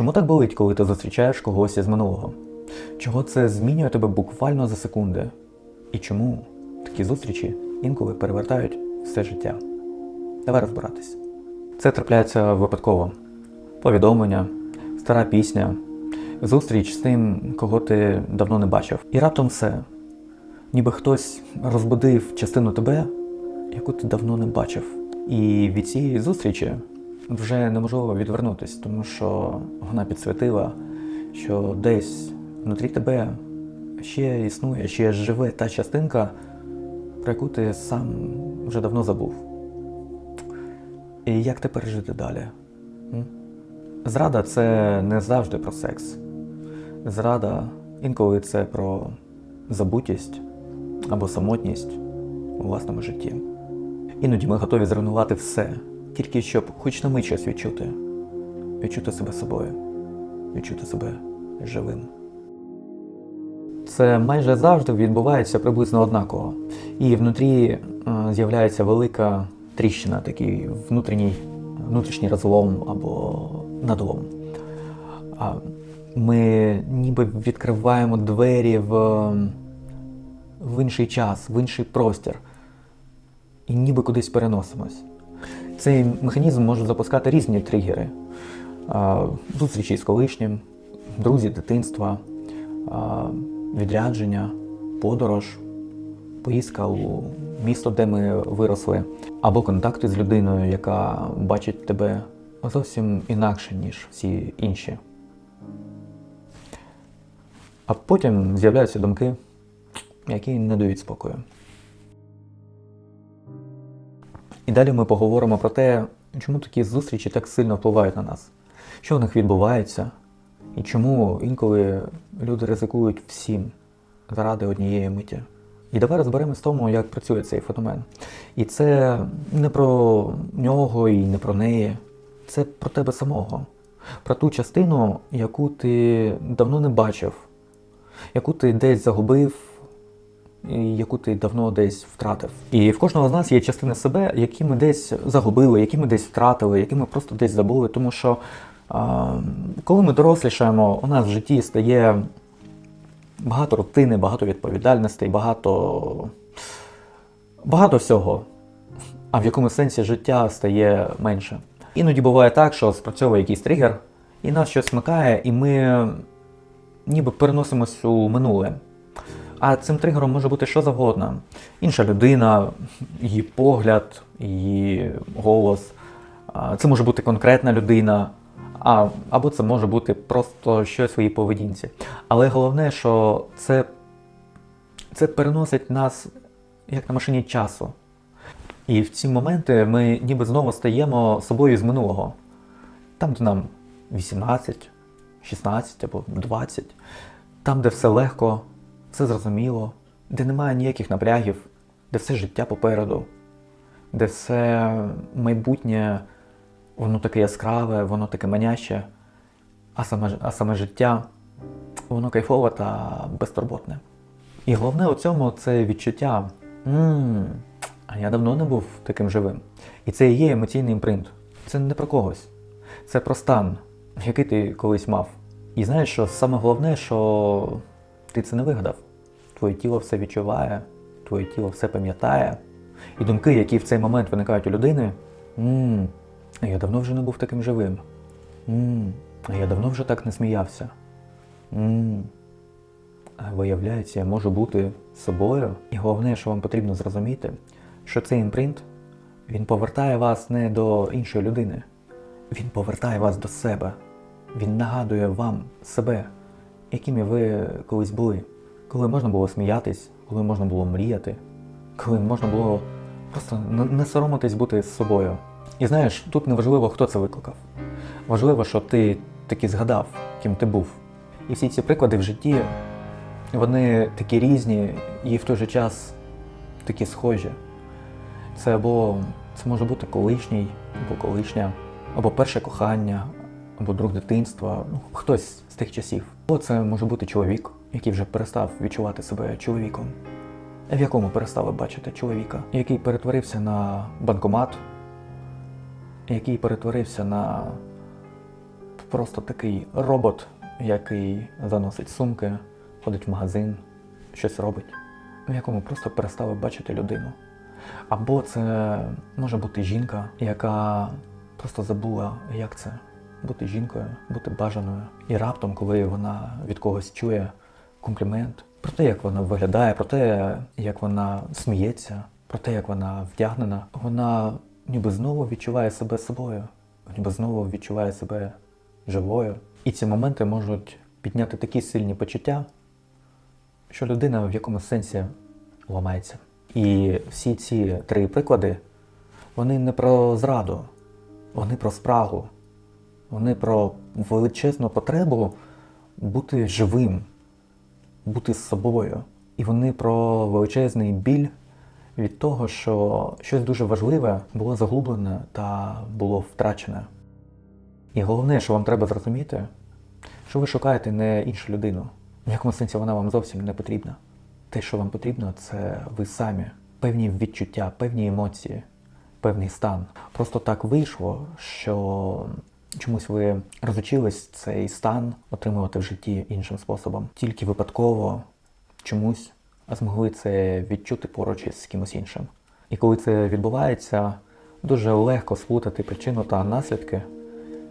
Чому так болить, коли ти зустрічаєш когось із минулого? Чого це змінює тебе буквально за секунди? І чому такі зустрічі інколи перевертають все життя? Давай розбиратись. Це трапляється випадково. Повідомлення, стара пісня, зустріч з тим, кого ти давно не бачив. І раптом все. Ніби хтось розбудив частину тебе, яку ти давно не бачив. І від цієї зустрічі вже неможливо відвернутись, тому що вона підсвітила, що десь внутрі тебе ще існує, ще живе та частинка, про яку ти сам вже давно забув. І як тепер жити далі? Зрада це не завжди про секс. Зрада інколи це про забутість або самотність у власному житті. Іноді ми готові зруйнувати все, тільки щоб хоч на мить щось відчути, відчути себе собою, відчути себе живим. Це майже завжди відбувається приблизно однаково. І внутрі е, з'являється велика тріщина, такий внутрішній, внутрішній розлом або надлом. Ми ніби відкриваємо двері в, в інший час, в інший простір і ніби кудись переносимось. Цей механізм може запускати різні тригери: зустрічі з колишнім, друзі дитинства, відрядження, подорож, поїздка у місто, де ми виросли, або контакти з людиною, яка бачить тебе зовсім інакше, ніж всі інші. А потім з'являються думки, які не дають спокою. І далі ми поговоримо про те, чому такі зустрічі так сильно впливають на нас, що в них відбувається, і чому інколи люди ризикують всім заради однієї миті. І давай розберемось в тому, як працює цей феномен. І це не про нього і не про неї, це про тебе самого, про ту частину, яку ти давно не бачив, яку ти десь загубив, яку ти давно десь втратив. І в кожного з нас є частини себе, які ми десь загубили, які ми десь втратили, які ми просто десь забули. Тому що коли ми дорослішаємо, у нас в житті стає багато рутини, багато відповідальностей, багато, багато всього. А в якому сенсі життя стає менше. Іноді буває так, що спрацьовує якийсь тригер, і нас щось смикає, і ми ніби переносимось у минуле. А цим тригером може бути що завгодно. Інша людина, її погляд, її голос. Це може бути конкретна людина, а, або це може бути просто щось в її поведінці. Але головне, що це, це переносить нас як на машині часу. І в ці моменти ми ніби знову стаємо собою з минулого. Там, де нам 18, 16 або 20, там, де все легко, все зрозуміло, де немає ніяких напрягів, де все життя попереду, де все майбутнє, воно таке яскраве, воно таке маняще, а саме, а саме життя, воно кайфове та безтурботне. І головне у цьому це відчуття. «М, А я давно не був таким живим. І це і є емоційний імпринт. Це не про когось. Це про стан, який ти колись мав. І знаєш, що саме головне, що ти це не вигадав. Твоє тіло все відчуває, твоє тіло все пам'ятає. І думки, які в цей момент виникають у людини, «М, я давно вже не був таким живим. «М, А я давно вже так не сміявся. «М, А виявляється, я можу бути собою. І головне, що вам потрібно зрозуміти, що цей імпринт він повертає вас не до іншої людини, він повертає вас до себе. Він нагадує вам себе, якими ви колись були, коли можна було сміятись, коли можна було мріяти, коли можна було просто не соромитись бути з собою. І знаєш, тут не важливо, хто це викликав. Важливо, що ти таки згадав, ким ти був. І всі ці приклади в житті, вони такі різні і в той же час такі схожі. Це або це може бути колишній, або колишня, або перше кохання, або друг дитинства, ну, хтось з тих часів. Або це може бути чоловік, який вже перестав відчувати себе чоловіком, в якому перестали бачити чоловіка, який перетворився на банкомат, який перетворився на просто такий робот, який заносить сумки, ходить в магазин, щось робить, в якому просто перестали бачити людину. Або це може бути жінка, яка просто забула, як це бути жінкою, бути бажаною. І раптом, коли вона від когось чує комплімент про те, як вона виглядає, про те, як вона сміється, про те, як вона вдягнена, вона ніби знову відчуває себе собою, ніби знову відчуває себе живою. І ці моменти можуть підняти такі сильні почуття, що людина в якомусь сенсі ламається. І всі ці три приклади, вони не про зраду, вони про спрагу, вони про величезну потребу бути живим, бути з собою. І вони про величезний біль від того, що щось дуже важливе було заглублене та було втрачене. І головне, що вам треба зрозуміти, що ви шукаєте не іншу людину. В якому сенсі вона вам зовсім не потрібна. Те, що вам потрібно, це ви самі, певні відчуття, певні емоції, певний стан. Просто так вийшло, що чомусь ви розучились цей стан отримувати в житті іншим способом. Тільки випадково чомусь змогли це відчути поруч із кимось іншим. І коли це відбувається, дуже легко сплутати причину та наслідки.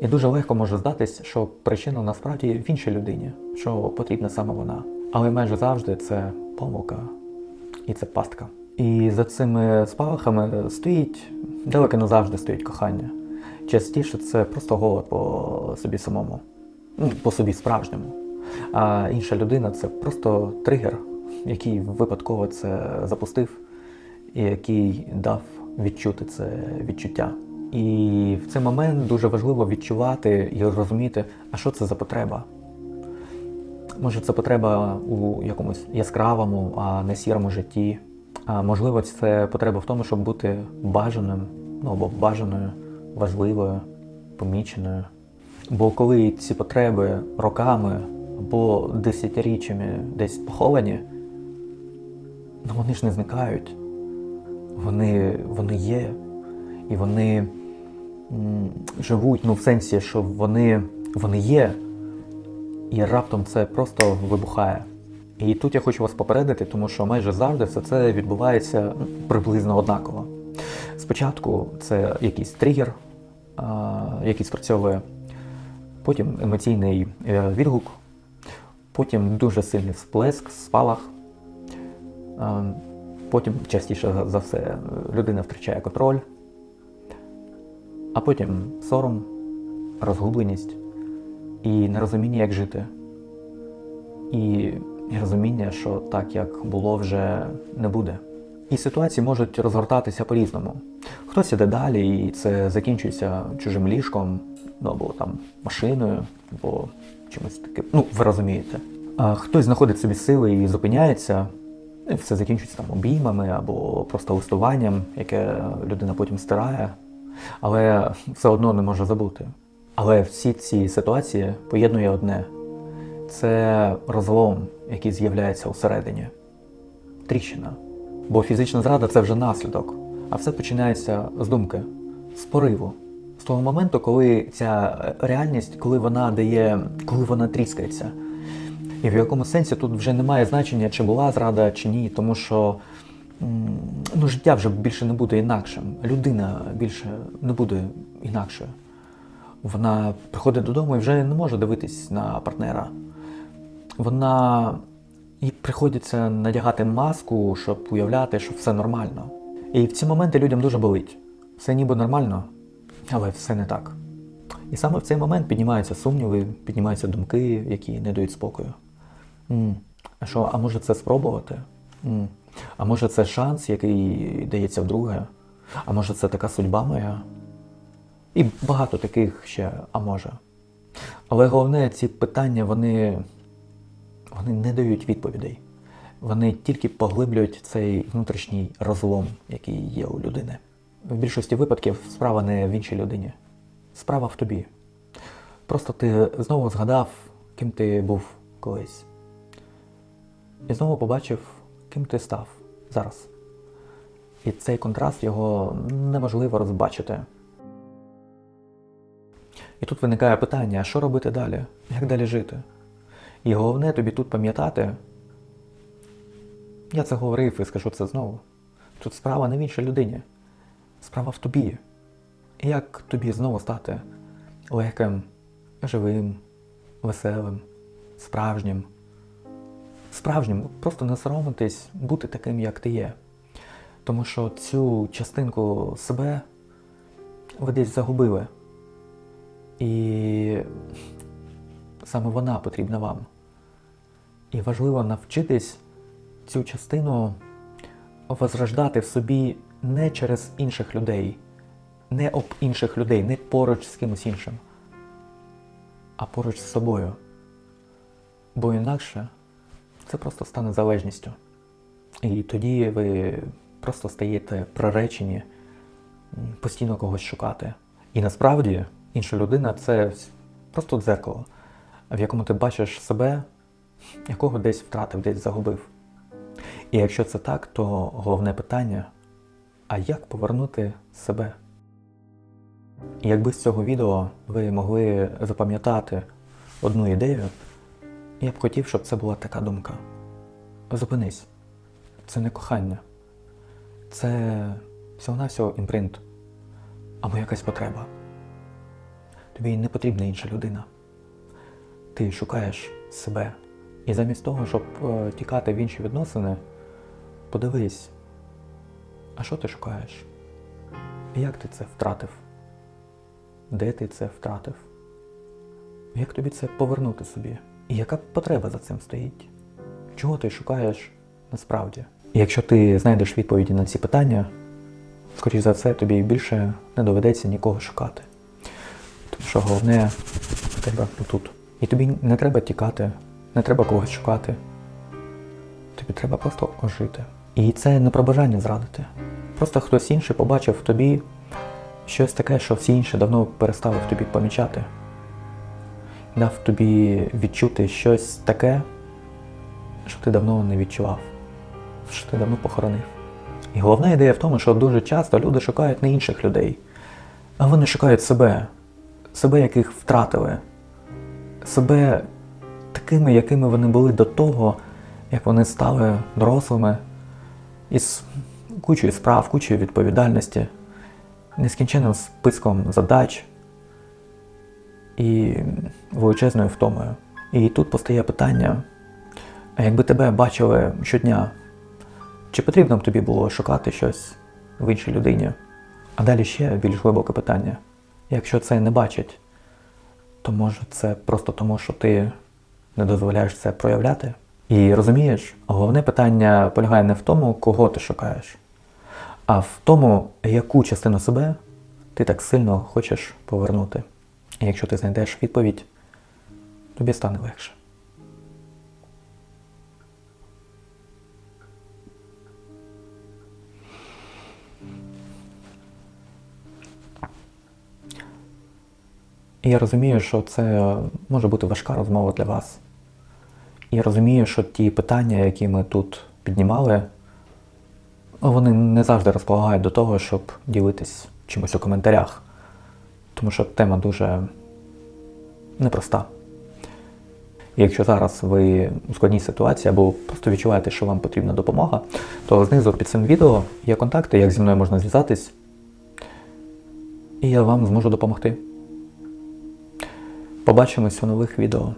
І дуже легко може здатись, що причина насправді в іншій людині, що потрібна саме вона. Але майже завжди це помилка і це пастка. І за цими спалахами стоїть далеко не завжди стоїть кохання. Частіше це просто голод по собі самому, ну, по собі справжньому. А інша людина це просто тригер, який випадково це запустив, і який дав відчути це відчуття. І в цей момент дуже важливо відчувати і розуміти, а що це за потреба. Може, це потреба у якомусь яскравому, а не сірому житті. А можливо, це потреба в тому, щоб бути бажаним, ну або бажаною, важливою, поміченою. Бо коли ці потреби роками або десятиріччями десь поховані, ну вони ж не зникають. Вони, вони є, і вони живуть, ну в сенсі, що вони, вони є, і раптом це просто вибухає. І тут я хочу вас попередити, тому що майже завжди все це відбувається приблизно однаково. Спочатку це якийсь тригер, який спрацьовує, потім емоційний е, відгук, потім дуже сильний всплеск, спалах. Потім частіше за все людина втрачає контроль, а потім сором, розгубленість і нерозуміння, як жити. І розуміння, що так, як було, вже не буде. І ситуації можуть розгортатися по-різному. Хтось іде далі, і це закінчується чужим ліжком, ну або там машиною, або чимось таким. Ну, ви розумієте. А хтось знаходить собі сили і зупиняється, і все закінчується там обіймами або просто листуванням, яке людина потім стирає, але все одно не може забути. Але всі ці ситуації поєднує одне це розлом, який з'являється усередині. Тріщина. Бо фізична зрада це вже наслідок, а все починається з думки, з пориву. З того моменту, коли ця реальність, коли вона дає, коли вона тріскається. І в якому сенсі тут вже немає значення, чи була зрада, чи ні, тому що ну, життя вже більше не буде інакшим. Людина більше не буде інакшою. Вона приходить додому і вже не може дивитись на партнера. Вона їй приходиться надягати маску, щоб уявляти, що все нормально. І в ці моменти людям дуже болить. Все ніби нормально, але все не так. І саме в цей момент піднімаються сумніви, піднімаються думки, які не дають спокою. М, А що, а може це спробувати? М, А може це шанс, який дається вдруге? А може це така судьба моя? І багато таких ще, а може. Але головне, ці питання, вони, вони не дають відповідей. Вони тільки поглиблюють цей внутрішній розлом, який є у людини. В більшості випадків справа не в іншій людині. Справа в тобі. Просто ти знову згадав, ким ти був колись. І знову побачив, ким ти став зараз. І цей контраст його неможливо розбачити. І тут виникає питання, що робити далі? Як далі жити? І головне тобі тут пам'ятати, я це говорив і скажу це знову. Тут справа не в іншій людині, справа в тобі. Як тобі знову стати легким, живим, веселим, справжнім. Справжнім, просто не соромитись бути таким, як ти є. Тому що цю частинку себе ви десь загубили. І саме вона потрібна вам. І важливо навчитись цю частину возрождати в собі не через інших людей, не об інших людей, не поруч з кимось іншим, а поруч з собою. Бо інакше це просто стане залежністю. І тоді ви просто стаєте приречені постійно когось шукати. І насправді інша людина це просто дзеркало, в якому ти бачиш себе, якого десь втратив, десь загубив. І якщо це так, то головне питання: а як повернути себе? Якби з цього відео ви могли запам'ятати одну ідею, я б хотів, щоб це була така думка. Зупинись. Це не кохання. Це всього-навсього імпринт. Або якась потреба. Тобі не потрібна інша людина. Ти шукаєш себе. І замість того, щоб е, тікати в інші відносини, подивись, а що ти шукаєш? Як ти це втратив? Де ти це втратив? Як тобі це повернути собі? І яка потреба за цим стоїть? Чого ти шукаєш насправді? І якщо ти знайдеш відповіді на ці питання, скоріш за все, тобі більше не доведеться нікого шукати. Тому що головне в тебе тут. І тобі не треба тікати, не треба когось шукати. Тобі треба просто ожити. І це не про бажання зрадити. Просто хтось інший побачив в тобі щось таке, що всі інші давно перестали в тобі помічати. Дав тобі відчути щось таке, що ти давно не відчував, що ти давно похоронив. І головна ідея в тому, що дуже часто люди шукають не інших людей, а вони шукають себе, себе, яких втратили, себе такими, якими вони були до того, як вони стали дорослими, із кучою справ, кучою відповідальності, нескінченним списком задач і величезною втомою. І тут постає питання: а якби тебе бачили щодня, чи потрібно б тобі було шукати щось в іншій людині? А далі ще більш глибоке питання. Якщо це не бачать, то може це просто тому, що ти не дозволяєш це проявляти? І розумієш, головне питання полягає не в тому, кого ти шукаєш, а в тому, яку частину себе ти так сильно хочеш повернути. І якщо ти знайдеш відповідь, тобі стане легше. І я розумію, що це може бути важка розмова для вас. І я розумію, що ті питання, які ми тут піднімали, вони не завжди розполагають до того, щоб ділитись чимось у коментарях. Тому що тема дуже непроста. І якщо зараз ви у складній ситуації або просто відчуваєте, що вам потрібна допомога, то знизу під цим відео є контакти, як зі мною можна зв'язатись, і я вам зможу допомогти. Побачимось у нових відео.